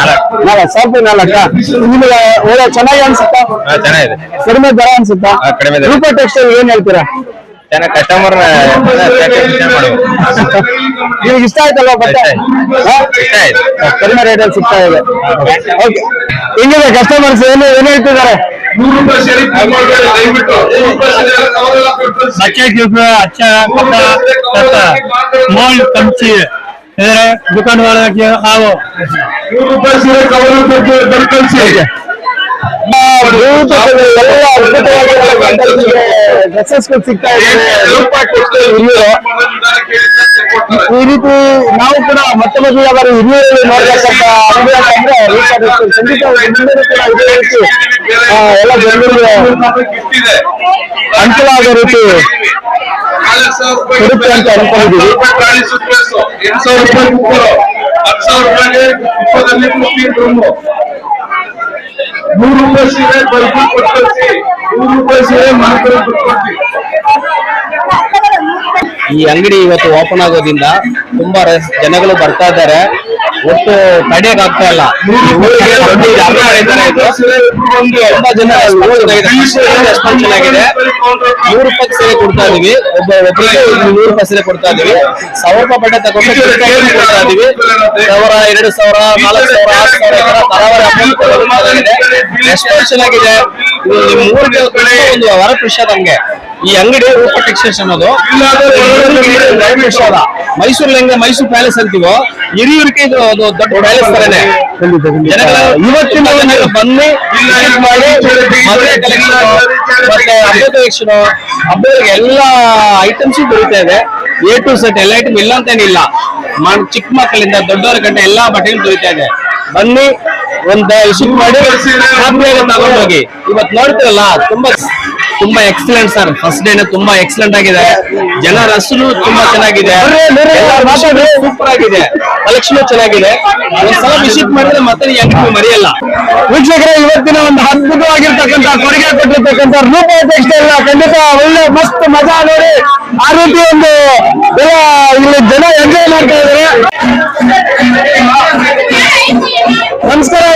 ನಾಲ್ಕು. ನಾಲ್ಕು. ಸಾವಿರ ರೂಪಾಯಿ ನಾಲ್ಕ? ನಿಮಗೆ ಒಳ್ಳೆ ಚೆನ್ನಾಗಿ ಅನ್ಸುತ್ತಾ? ಚೆನ್ನಾಗಿದೆ. ಕಡಿಮೆ ದರ ಅನ್ಸುತ್ತಾ? ಕಡಿಮೆ. ರೂಪ ಟೆಕ್ಸ್ಟೈಲ್ ಏನ್ ಹೇಳ್ತೀರಾ? ಚೆನ್ನಾಗಿ ಕಸ್ಟಮರ್ ನಿಮ್ಗೆ ಇಷ್ಟ ಆಯ್ತಲ್ವಾ ಬಟ್ಟೆ? ಇಷ್ಟ ಆಯ್ತು. ಕಡಿಮೆ ರೇಟಲ್ಲಿ ಸಿಗ್ತಾ ಇದೆ. ಹಿಂಗಿದೆ ಕಸ್ಟಮರ್ಸ್ ಏನು ಏನು ಹೇಳ್ತಿದ್ದಾರೆ? ಬಟ್ಟೆ ಗಿಫ್ಟ್ ಅಚ್ಚ ಪಟ್ಟ ಮೋಲ್ಡ್ ಕಂಚಿ ಇದ್ರೆ ದುಕಾನ್ ಒಳಗೆ ಹಾವು. ನೂರು ರೂಪಾಯಿ ಸೀರೆ ಕವರ್ ಬರ್ಕಲ್ಸಿ ಬರ್ದು ಕಳ್ಸಿ ಡ್ರೆಸ್ಸಸ್ ಸಿಗ್ತಾ ಇದೆ. ಹಿರಿಯರು ಈ ರೀತಿ ನಾವು ಕೂಡ ಮತ್ತೆ ಮೊದಲು ಬಾರಿ ಹಿರಿಯರಲ್ಲಿ ನೋಡ್ಬೇಕಂತ ಅನುಭವ ಅಂದ್ರೆ ಖಂಡಿತ ಮುಂದೆ ಕೂಡ ಇದೇ ರೀತಿ ಎಲ್ಲ ಜನರಿಗೆ ಅನುಕೂಲ ಆಗೋ ರೀತಿ ಕೊಡುತ್ತೆ ಅಂತ ಅನ್ಕೊಂಡಿದ್ದೀವಿ. ಎಂಟು ಸಾವಿರ ರೂಪಾಯಿ ಕುಕ್ಕರು ಹತ್ತು ಸಾವಿರ ರೂಪಾಯಿಗೆ नूर रुपये है बल्कि कुछ से ಈ ಅಂಗಡಿ ಇವತ್ತು ಓಪನ್ ಆಗೋದ್ರಿಂದ ತುಂಬಾ ಜನಗಳು ಬರ್ತಾ ಇದ್ದಾರೆ. ಒಟ್ಟು ತಡೆಯಕ್ ಆಗ್ತಾ ಇಲ್ಲ. ತುಂಬಾ ಜನ ಚೆನ್ನಾಗಿದೆ. ನೂರು ರೂಪಾಯಿ ಸೀರೆ ಕೊಡ್ತಾ ಇದೀವಿ. ಒಬ್ಬ ಒಬ್ಬರಿಗೆ ನೂರು ರೂಪಾಯಿ ಸೀರೆ ಕೊಡ್ತಾ ಇದೀವಿ. ಸಾವಿರ ರೂಪಾಯಿ ಬಟ್ಟೆ ತಗೊಂಡು ಕೊಡ್ತಾ ಇದೀವಿ. ಸಾವಿರ, ಎರಡು ಸಾವಿರ, ನಾಲ್ಕು ಸಾವಿರ ಆರು ಸಾವಿರ ಎಷ್ಟೊಂದು ಚೆನ್ನಾಗಿದೆ. ಇದು ನಿಮ್ಮ ವರ ತುಂಬಾ ನಮ್ಗೆ. ಈ ಅಂಗಡಿ ರೂಪ ಟೆಕ್ಸ್ಟೈಲ್ಸ್ ಅನ್ನೋದು. ಮೈಸೂರಲ್ಲಿ ಹೆಂಗೆ ಮೈಸೂರು ಪ್ಯಾಲೇಸ್ ಅಂತೀವೋ ಹಿರಿಯೂರಿಗೆ ಇದು ಅದು ದೊಡ್ಡ ಪ್ಯಾಲೇಸ್ ತರನೇ. ಇವತ್ತಿನ ಬನ್ನಿ ಮಾಡಿ ಮದುವೆ ಕಲೆಕ್ಷನ್ ಮತ್ತೆ ಹಬ್ಬದ ಕಲೆಕ್ಷನ್ ಹಬ್ಬಗಳಿಗೆ ಎಲ್ಲ ಐಟಮ್ಸ್ ದೊರೀತಾ ಇದೆ. ಎ ಟು ಸೆಟ್ ಎಲ್ಲ ಐಟಮ್ ಇಲ್ಲ ಅಂತೇನಿಲ್ಲ ಚಿಕ್ಕ ಮಕ್ಕಳಿಂದ ದೊಡ್ಡವರ ಗಂಟೆ ಎಲ್ಲಾ ಬಟ್ಟೆಗಳು ದೊರೀತಾ ಇದೆ. ಬನ್ನಿ ಒಂದ್ ಇಶ್ಯೂ ಮಾಡಿ ತಗೊಂಡೋಗಿ ಇವತ್ತು ನೋಡ್ತೀರಲ್ಲ ತುಂಬಾ ತುಂಬಾ ಎಕ್ಸಲೆಂಟ್ ಸರ್ ಫಸ್ಟ್ ಡೇನೆ ತುಂಬಾ ಎಕ್ಸಲೆಂಟ್ ಆಗಿದೆ. ಜನ ರಸ್ನು ತುಂಬಾ ಚೆನ್ನಾಗಿದೆ. ಸೂಪರ್ ಆಗಿದೆ. ಕಲೆಕ್ಷನ್ ಚೆನ್ನಾಗಿದೆ. ಒಂದ್ಸಲ ವಿಸಿಟ್ ಮಾಡಿದ್ರೆ ಮತ್ತೆ ಯಾಕೆ ಮರೆಯಲ್ಲ. ವೀಕ್ಷಕರೇ ಇವತ್ತಿನ ಒಂದು ಅದ್ಭುತವಾಗಿರ್ತಕ್ಕಂಥ ಕೊಡುಗೆ ಕೊಟ್ಟಿರ್ತಕ್ಕಂಥ ರೂಪ ಟೆಕ್ಸ್ಟೈಲ್ ಖಂಡಿತ ಒಳ್ಳೆ ಮಸ್ತ್ ಮಜಾ ನೋಡಿ ಆ ರೀತಿ ಒಂದು ಇಲ್ಲಿ ಜನ ಎಂಜಾಯ್ ಮಾಡ್ತಾ ಇದ್ದಾರೆ. ನಮಸ್ಕಾರ.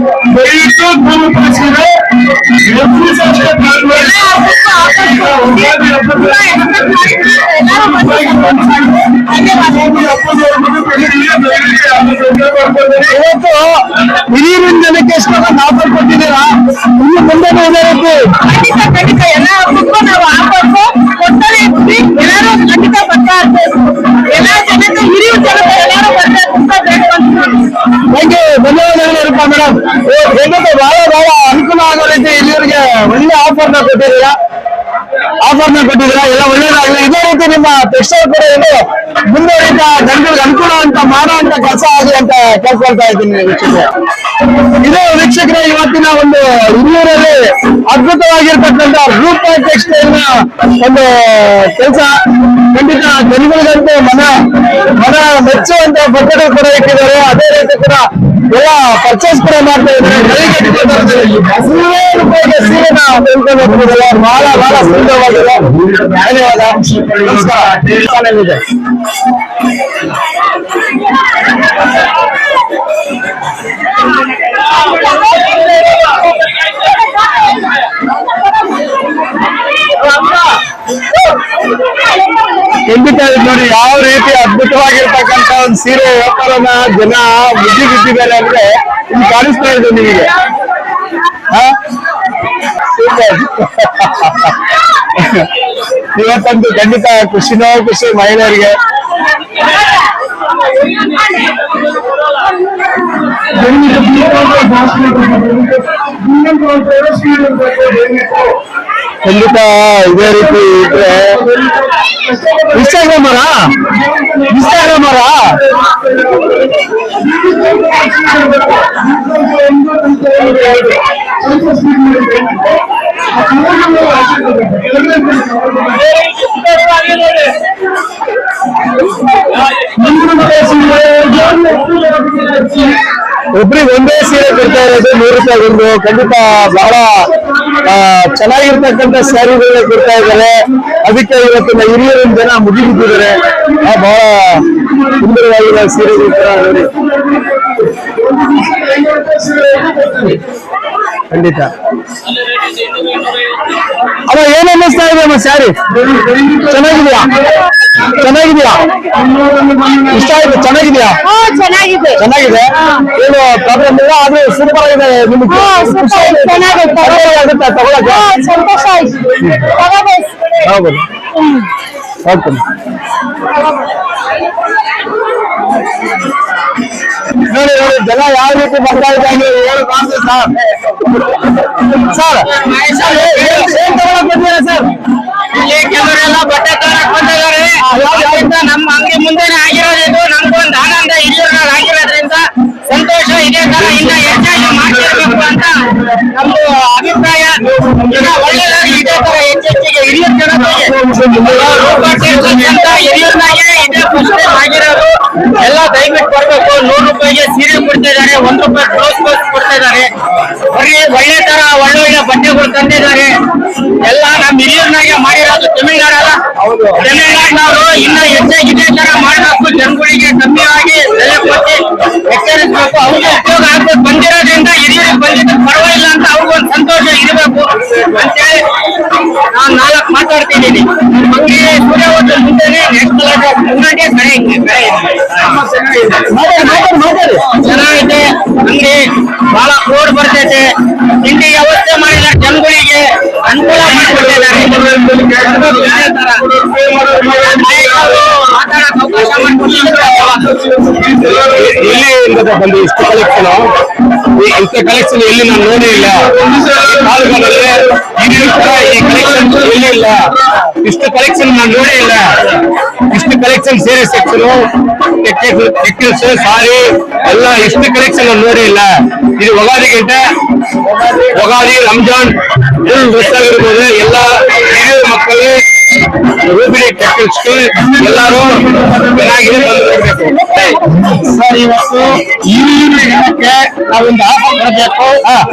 ಅವ್ರನ್ನ ಮಾತನಾಡ್ತಾರೆ ಬನ್ನಿ ನಮಸ್ತೆ ಮೇಡಮ್ ಇವತ್ತು ಇವತ್ತು ಹಿರಿಯರಿನ ಜನಕ್ಕೆ ಎಷ್ಟು ಆಫರ್ ಕೊಟ್ಟಿದ್ದೀರಾ? ಇನ್ನು ಮುಂದೆ ರೀತಿ ಖಂಡಿತ ಖಂಡಿತ. ಎಲ್ಲ ಹಬ್ಬಕ್ಕೂ ನಾವು ಆಫರ್ಸ್ ಇರ್ತೀವಿ ಎಲ್ಲರೂ ಖಂಡಿತ ಬರ್ತಾ ಇರ್ಬೇಕು ಹೇಗೆ ಇರುತ್ತಾ ಮೇಡಮ್ ಜನತೆ ಬಹಳ ಬಹಳ ಅನುಕೂಲ ಆಗೋ ರೀತಿ ಇಲ್ಲಿವರಿಗೆ ಒಳ್ಳೆ ಆಫರ್ನ ಕೊಟ್ಟಿದ್ದೀರಾ? ಆಫರ್ನ ಕೊಟ್ಟಿದ್ದೀರಾ? ಎಲ್ಲ ಒಳ್ಳೇದಾಗಲಿ. ಇದೇ ರೀತಿ ನಿಮ್ಮ ಟೆಕ್ಸ್ಟೈಲ್ ಕೂಡ ಇದು ಮುಂದುವರಿತ ಜನಗಳಿಗೆ ಅನುಕೂಲ ಅಂತ ಮಾಡೋ ಅಂತ, ಕೆಲಸ ಆಗಲಿ ಅಂತ ಕೇಳ್ಕೊಳ್ತಾ ಇದ್ದೀನಿ ವೀಕ್ಷಕರೇ. ಇದು ವೀಕ್ಷಕರೇ, ಇವತ್ತಿನ ಒಂದು ಹಿರಿಯೂರಲ್ಲಿ ಅದ್ಭುತವಾಗಿರ್ತಕ್ಕಂಥ ರೂಪ ಟೆಕ್ಸ್ಟೈಲ್ನ ಒಂದು ಕೆಲಸ. ಖಂಡಿತ ಜನಗಳಿಗಂತೂ ಮನ ಮನ ಮೆಚ್ಚುವಂತ ಬಟ್ಟೆಗಳು ಕೂಡ ಇಟ್ಟಿದ್ದಾರೆ ಅದೇ ರೀತಿ ಕೂಡ ಎಲ್ಲ ಪರ್ಚೇಸ್ ಕೂಡ ಮಾಡ್ತಾ ಇದ್ದಾರೆ ನೂರಾರು ರೂಪಾಯಿಗೆ ಸೀರೆನ ತೆಗೆದುಕೊಂಡು ಹೋಗ್ತಿದ್ದಾರೆ ಬಹಳ ಬಹಳ ಸುಂದರವಾಗಿದೆ ಧನ್ಯವಾದ ನಮಸ್ಕಾರ ಖಂಡಿತ ನೋಡಿ, ಯಾವ ರೀತಿ ಅದ್ಭುತವಾಗಿರ್ತಕ್ಕಂತ ಒಂದು ಸೀರೆ ವ್ಯಾಪಾರನ ಜನ ಬುದ್ಧಿ ಬಿಟ್ಟಿದ್ದಾರೆ ಅಂದ್ರೆ ಇಲ್ಲಿ ಕಾಣಿಸ್ತಾ ಇದೆ ನಿಮಗೆ. ಇವತ್ತಂತೂ ಖಂಡಿತ ಖುಷಿನೋ ಖುಷಿ ಮಹಿಳೆಯರಿಗೆ. ಖಂಡಿತ ಇದೇ ರೀತಿ ಇದ್ರೆ. ಇನ್ಸ್ಟಾಗ್ರಾಮ್ ಅವರಾ ಇನ್ಸ್ಟಾಗ್ರಾಮ್ ಅವರಾ ಒಬ್ರಿಗೆ ಒಂದೇ ಸೀರೆ ಕೊಡ್ತಾ ಇರೋದು ನೂರು ರೂಪಾಯಿ ಒಂದು ಖಂಡಿತ ಬಹಳ ಆ, ಚೆನ್ನಾಗಿರ್ತಕ್ಕಂಥ ಸ್ಯಾರಿಗಳನ್ನ ಕೊಡ್ತಾ ಇದ್ದಾರೆ ಅದಕ್ಕೆ ಇವತ್ತಿನ ಹಿರಿಯರಿನ ಜನ ಮುಗಿಬಿಟ್ಟಿದ್ದಾರೆ ಆ, ಬಹಳ ಸುಂದರವಾಗಿರೋ ಸೀರೆಗಳು ಕೂಡ ನೋಡಿ ಖಂಡಿತ ಅವ ಏನ್ ಅನ್ನಿಸ್ತಾ ಇದೆ ಅಮ್ಮ ಸ್ಯಾರಿ ಚೆನ್ನಾಗಿದ್ಯಾ ಚೆನ್ನಾಗಿದ್ಯಾ? ಇಷ್ಟ ಆಯ್ತು ಚೆನ್ನಾಗಿದ್ಯಾ? ಚೆನ್ನಾಗಿದೆ. ಚೆನ್ನಾಗಿದೆ? ಏನು ಪ್ರಾಬ್ಲಮ್ ಇಲ್ಲ? ಆದ್ರೆ ಸೂಪರ್ ಆಗಿದೆ ನಿಮಗೆ. ಆಗುತ್ತಾ ತಗೊಳಕ್ಕೆ. ಸಂತೋಷ ಆಯ್ತು. ಹೌದು. ಓಕೆ ನೋಡಿ ನೋಡಿ ಜನ ಯಾವ ರೀತಿ ಬರ್ತಾ ಇದ್ದಾರೆ ನೀವು ಹೇಳಿ ಕಾಣ್ತದೆ ಸರ್ ಸರ್ ಏನ್ ತಗೊಳಕ್ ಬಂದಿದ್ದೀರಾ ಸರ್? ಇಲ್ಲಿ ಕೆಲವರೆಲ್ಲ ಬಟ್ಟೆ ತರಕ್ ಬಂದಿದ್ದಾರೆ ನಮ್ಮ ಅಂಗಡಿ ಮುಂದೆನೆ ಆಗಿರೋದು ನಮ್ಗೊಂದು ಆನಂದ ಹಿರಿಯರಲ್ಲಿ ಆಗಿರೋದ್ರಿಂದ ಸಂತೋಷ ಇದೇ ತರ ಇನ್ನ ಹೆಚ್ಚಾಗಿ ಮಾಡ್ತಿರ್ಬೇಕು ಅಂತ ನಮ್ದು ಅಭಿಪ್ರಾಯ. ಇನ್ನ ಒಳ್ಳೆದಾಗಿ ಇದೇ ತರ ಹೆಚ್ಚೆಚ್ಚಿಗೆ ಹಿರಿಯ ಜನತೆಗೆ ಅಂತ ಹಿರಿಯರ್ನಾಗೆ ಇದೇ ಫಸ್ಟ್ ಆಗಿರೋದು ಎಲ್ಲ ದಯವಿಟ್ಟು ಬರ್ಬೇಕು. ನೂರು ರೂಪಾಯಿಗೆ ಸೀರೆ ಕೊಡ್ತಿದ್ದಾರೆ ಒಂದ್ ರೂಪಾಯಿ ಕ್ಲೋಸ್ ಬ್ಲೌಸ್ ಕೊಡ್ತಾ ಇದ್ದಾರೆ. ಬರೀ ಒಳ್ಳೆ ತರ, ಒಳ್ಳೆ ಒಳ್ಳೆ ಬಟ್ಟೆಗಳು ತಂದಿದ್ದಾರೆ ಎಲ್ಲ ನಮ್ ಹಿರಿಯರ್ನಾಗೆ ಮಾಡಿರೋದು ತಮಿಳ್ನಾಡಲ್ಲ ತಮಿಳ್ನಾಡಿನವರು ಇನ್ನ ಹೆಚ್ಚಾಗಿ ಇದೇ ತರ ಮಾಡಬೇಕು. ಜನಗಳಿಗೆ ಕಮ್ಮಿ ಆಗಿ ಬೆಲೆ ಕೊಟ್ಟು ಎಚ್ಚರಿಸಬೇಕು. ಅವ್ರಿಗೆ ಉಪಯೋಗ ಆಗ್ಬೇಕು. ಬಂದಿರೋದ್ರಿಂದ ಹಿರಿಯರಿಗೆ ಬಂದಿದ್ದು ಪರವಾಗಿಲ್ಲ ಅಂತ ಅವ್ರಿಗೊಂದು ಸಂತೋಷ ಇರಬೇಕು. ಅಂತೇಳಿ ನಾನ್ ನಾಲ್ಕು ಮಾತಾಡ್ತಿದ್ದೀನಿ. ಮಂಗಿ ಸೂರ್ಯ ಹೋಟೆಲ್ ಮುಂದೆನೆ ನೆಕ್ಸ್ಟ್ ಮುಂದೆ ಸರಿ. ಇದೆ ಚೆನ್ನಾಗಿದೆ ನಮ್ಗೆ ಬಹಳ ಕೋಡ್ ಬರ್ತೈತೆ. ತಿಂಡಿ ವ್ಯವಸ್ಥೆ ಮಾಡಿದ ಜನಗಳಿಗೆ ಅನುಕೂಲ ಮಾಡಿಕೊಟ್ಟಿದ್ದಾರೆ ನಾಯಕರು ಮಾತಾಡಕ್ ಅವಕಾಶ ಮಾಡಿಕೊಟ್ಟಿದ್ದಾರೆ ಎಲ್ಲಿ ಬಂದು ಇಷ್ಟು ಕಲೆಕ್ಷನ್ ಇಂಥ ಕಲೆಕ್ಷನ್ ಎಲ್ಲಿ ನಾನು ನೋಡೇ ಇಲ್ಲ. ಈ ಕಲೆಕ್ಷನ್ ಎಲ್ಲಿ ಇಲ್ಲ. ಇಷ್ಟು ಕಲೆಕ್ಷನ್ ನಾನು ನೋಡೇ ಇಲ್ಲ. ಇಷ್ಟು ಕಲೆಕ್ಷನ್ ಸೇರಿ ಸೆಕ್ಷನ್ ಟೆಕ್ನಿಕ್ಸ್ ಸಾರಿ ಎಲ್ಲ ಇಷ್ಟು ಕಲೆಕ್ಷನ್ ನಾನು ನೋಡೇ ಇಲ್ಲ. ಇದು ಒಗಾದಿಗಿಂತ ಒಗಾದಿ ರಂಜಾನ್ ಫುಲ್ ಡ್ರೆಸ್ ಆಗಿರ್ಬೋದು. ಎಲ್ಲ ಹಿರಿಯ ಮಕ್ಕಳು ರೂಪಿಣಿ ಟೆಕ್ನಿಕ್ಸ್ ಎಲ್ಲರೂ ಚೆನ್ನಾಗಿದೆ ಬಂದು ಸರ್, ಇವತ್ತು ಈಗಿನ ಜನಕ್ಕೆ ನಾವೊಂದು ಆಫರ್ ಕೊಡಬೇಕು.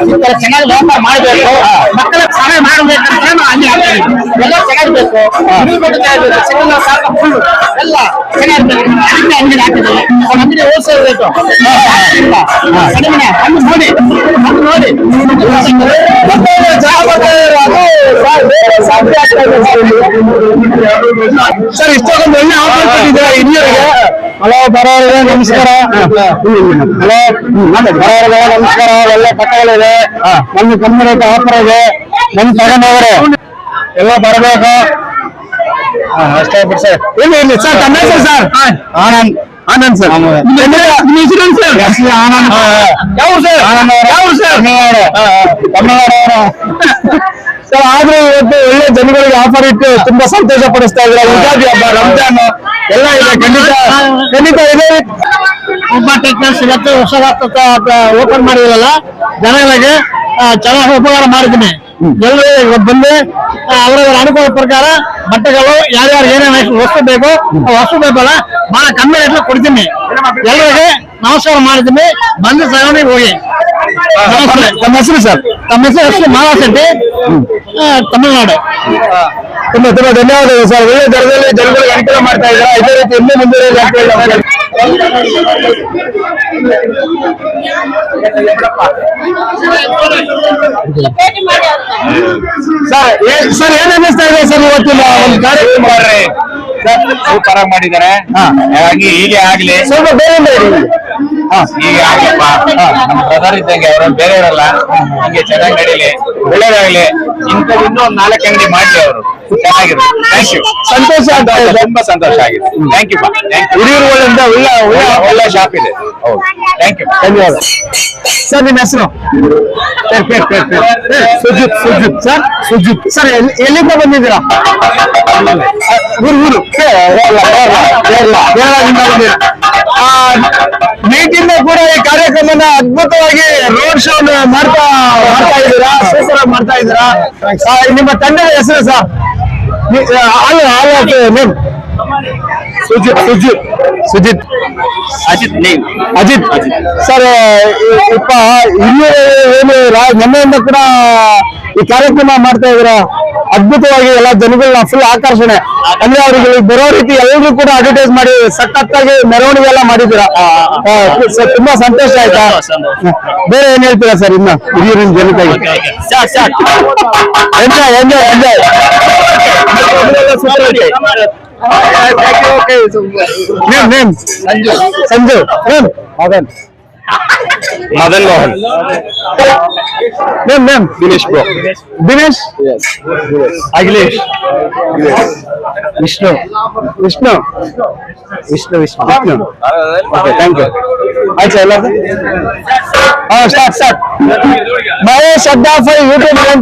ಈ ತರ ಚೆನ್ನಾಗಿ ವ್ಯಾಪಾರ ಮಾಡಬೇಕು ಮಕ್ಕಳ ಸಹಾಯ ಮಾಡಬೇಕಂತ ನಾವು ಅಲ್ಲಿ ಹಾಕ್ತೀವಿ ಎಲ್ಲ ಚೆನ್ನಾಗಿರ್ಬೇಕು ನೀವು ಕೊಡ್ತಾ ಇದ್ದೀವಿ ಸಿಗಲ್ಲ ಸಾಕು ಫುಲ್ ಎಲ್ಲ ಚೆನ್ನಾಗಿರ್ಬೇಕು ಅದಕ್ಕೆ ಅಂಗಡಿ ಹಾಕಿದ್ದೀವಿ ನಮ್ಮ ಅಂಗಡಿ ಹೋಲ್ಸೇಲ್ ರೇಟು ಕಡಿಮೆ ಹಣ್ಣು ನೋಡಿ ಹಣ್ಣು ನೋಡಿ ಮತ್ತೆ ಚಹಾ ಬರ್ತಾ ಇದ್ದಾರೆ, ಅದು ಸರ್ ಬೇರೆ ಸಾಧ್ಯ ಆಗ್ತಾ ಇದೆ ಸರ್ ಇಲ್ಲಿ. ಸರ್ ಇಷ್ಟೊಂದು ಒಳ್ಳೆ ಆಫರ್ ಕೊಟ್ಟಿದ್ದೀರಾ ಹಿರಿಯರಿಗೆ ಹಲೋ ಬರೋರಿಗೆ ನಮಸ್ಕಾರ ಹಲೋ ಬರೋರಿಗೆ ನಮಸ್ಕಾರ ಒಳ್ಳೆ ಬಟ್ಟೆಗಳಿದೆ ನಮ್ಮ ಕನ್ನಡ ಆಫರ್ ಇದೆ ನಮ್ ತಗೊಂಡವ್ರೆ ಎಲ್ಲ ಬರಬೇಕು? ಅಷ್ಟೇ ಬಿಡಿ ಸರ್. ಇಲ್ಲ ಇಲ್ಲ ಸರ್ ತಮ್ಮ ಹೆಸರು ಸರ್? ಆನಂದ್. ಆನಂದ್ ಸರ್. ನಿಮ್ಮ ಹೆಸರು ಸರ್? ಆನಂದ್. ಯಾವ ಸರ್? ಯಾವ ಸರ್? ತಮಿಳ್ನಾಡು ಸರ್ ಆದ್ರೂ ಇವತ್ತು ಒಳ್ಳೆ ಜನಗಳಿಗೆ ಆಫರ್ ಇಟ್ಟು ತುಂಬಾ ಸಂತೋಷ ಪಡಿಸ್ತಾ ಇದ್ರೆ ಯುಗಾದಿ ಹಬ್ಬ ರಂಜಾನ್ ಎಲ್ಲ ಇದೆ. ಖಂಡಿತ ಖಂಡಿತ ಇದೆ. ಒಬ್ಬ ಟೆಕ್ನಸ್ ಇವತ್ತು ಹೊಸ ಓಪನ್ ಮಾಡಿರಲ್ಲ ಜನಗಳಿಗೆ ಚೆನ್ನಾಗಿ ಉಪಕಾರ ಮಾಡಿದ್ದೀನಿ. ಬಂದು ಆ, ಅವರವರ ಅನುಕೂಲ ಪ್ರಕಾರ ಬಟ್ಟೆಗಳು ಯಾರ್ಯಾರು ಏನೇನು ವಸ್ತು ಬೇಕು ಆ ವಸ್ತು ಬೇಕಲ್ಲ ಬಹಳ ಕಮ್ಮಿ ರೇಟ್ ಕೊಡ್ತೀನಿ ಎಲ್ಲರಿಗೆ ನಮಸ್ಕಾರ ಮಾಡಿದ್ದೀನಿ ಬಂದು ತಗೊಂಡು ಹೋಗಿ ನಮಸ್ತೆ. ತಮ್ಮ ಹೆಸರು ಸರ್ ತಮ್ಮ ಹೆಸರು ಹೆಸರು ಮಾಲಾಶೆಟ್ಟಿ ಆ, ತಮಿಳುನಾಡು ತುಂಬಾ ತುಂಬಾ ಧನ್ಯವಾದಗಳು ಸರ್ ಒಳ್ಳೆ ದರದಲ್ಲಿ ಜನಗಳಿಗೆ ಅನುಕೂಲ ಮಾಡ್ತಾ ಇದ್ದಾರೆ ಇದೇ ರೀತಿ ಇನ್ನೂ ಮುಂದುವರಿಯಲಿ ಅಂತ ಹೇಳಿ ನಾವು ಸರ್ ಏನ್ ಅನ್ನಿಸ್ತಾ ಇದೆ ಸರ್ ಇವತ್ತಿನ ಒಂದು ಕಾರ್ಯಕ್ರಮ? ಸೂಪರ್ ಆಗಿ ಮಾಡಿದ್ದಾರೆ. ಹಾಗಾಗಿ ಹೀಗೆ ಆಗ್ಲಿ. ಸ್ವಲ್ಪ ಬೇರೆ. ಹಾ. ಹೀಗೆ ಆಗ್ಲಪ್ಪ. ನಮ್ಮ ಬ್ರದರ್ ಇದ್ದಂಗೆ ಅವ್ರ ಬೇರೆಯವರಲ್ಲ ಹಂಗೆ ಚೆನ್ನಾಗಿ ನಡೀಲಿ. ಒಳ್ಳೇದಾಗ್ಲಿ. ಇಂಥದ್ದು ಇನ್ನೂ ಒಂದ್ ನಾಲ್ಕು ಅಂಗಡಿ ಮಾಡ್ಲಿ ಅವರು. ಚೆನ್ನಾಗಿದೆ. ಥ್ಯಾಂಕ್ ಯು ಸಂತೋಷ ಆಗ್ತಾ ಇದೆ. ತುಂಬಾ ಸಂತೋಷ ಆಗಿದೆ. ಥ್ಯಾಂಕ್ ಯು ಹಿರಿಯೂರುಗಳಿಂದ ಒಳ್ಳೆ ಒಳ್ಳೆ ಒಳ್ಳೆ ಶಾಪ್ ಇದೆ. ಹೌದು. ಥ್ಯಾಂಕ್ ಯು ಧನ್ಯವಾದ. ಸರ್ ನಿಮ್ಮ ಹೆಸರು? ಸುಜಿತ್ ಸುಜಿತ್. ಸರ್ ಸುಜಿತ್. ಸರ್ ಎಲ್ಲಿ- ಎಲ್ಲಿಂದ ಬಂದಿದ್ದೀರಾ? ಊರು ಊರು. ಕೇರಳ, ಕೇರಳ, ಕೇರಳ, ಕೇರಳದಿಂದ ಬಂದಿದ್ದೀರಾ? ಆ, ನೀಟಿಂದ ಕೂಡ ಈ ಕಾರ್ಯಕ್ರಮನ ಅದ್ಭುತವಾಗಿ ರೋಡ್ ಶೋ ಮಾಡ್ತಾ ಮಾಡ್ತಾ ಇದ್ದೀರಾ? <laughs> ಸೂಪರ್ ಮಾಡ್ತಾ ಇದ್ದೀರಾ? ನಿಮ್ಮ ತಂಡದ ಹೆಸರು sir. Sujith Sujith Sujith. Ajith name Ajith. Sir ಇಪ್ಪ ಇಲ್ಲಿ ಏನು ನಿನ್ನೆಯಿಂದ ಕೂಡ ಈ ಕಾರ್ಯಕ್ರಮ ಮಾಡ್ತಾ ಇದ್ರ ಅದ್ಭುತವಾಗಿ ಎಲ್ಲ ಜನಗಳನ್ನ ಫುಲ್ ಆಕರ್ಷಣೆ. ಅಂದ್ರೆ ಅವ್ರಿಗೆ ಬರೋ ರೀತಿ ಎಲ್ಲರೂ ಕೂಡ ಅಡ್ವರ್ಟೈಸ್ ಮಾಡಿ ಸಖತ್ತಾಗಿ ಮೆರವಣಿಗೆ ಎಲ್ಲ ಸರ್, ತುಂಬಾ ಸಂತೋಷ ಆಯ್ತಾ? ಬೇರೆ ಏನ್ ಹೇಳ್ತೀರಾ ಸರ್ ಇನ್ನ ಹಿರಿಯರಿನ ಜನತೆಗೆ? Enjoy enjoy enjoy name name Sanju Sanju name Madan Madan Mohan name name Dinesh bro Dinesh Akhilesh Vishnu Vishnu Vishnu Vishnu Vishnu okay thank you ಆಯ್ತಾ और साथ साथ मैं श्रद्धा फल यूट्यूब मैडम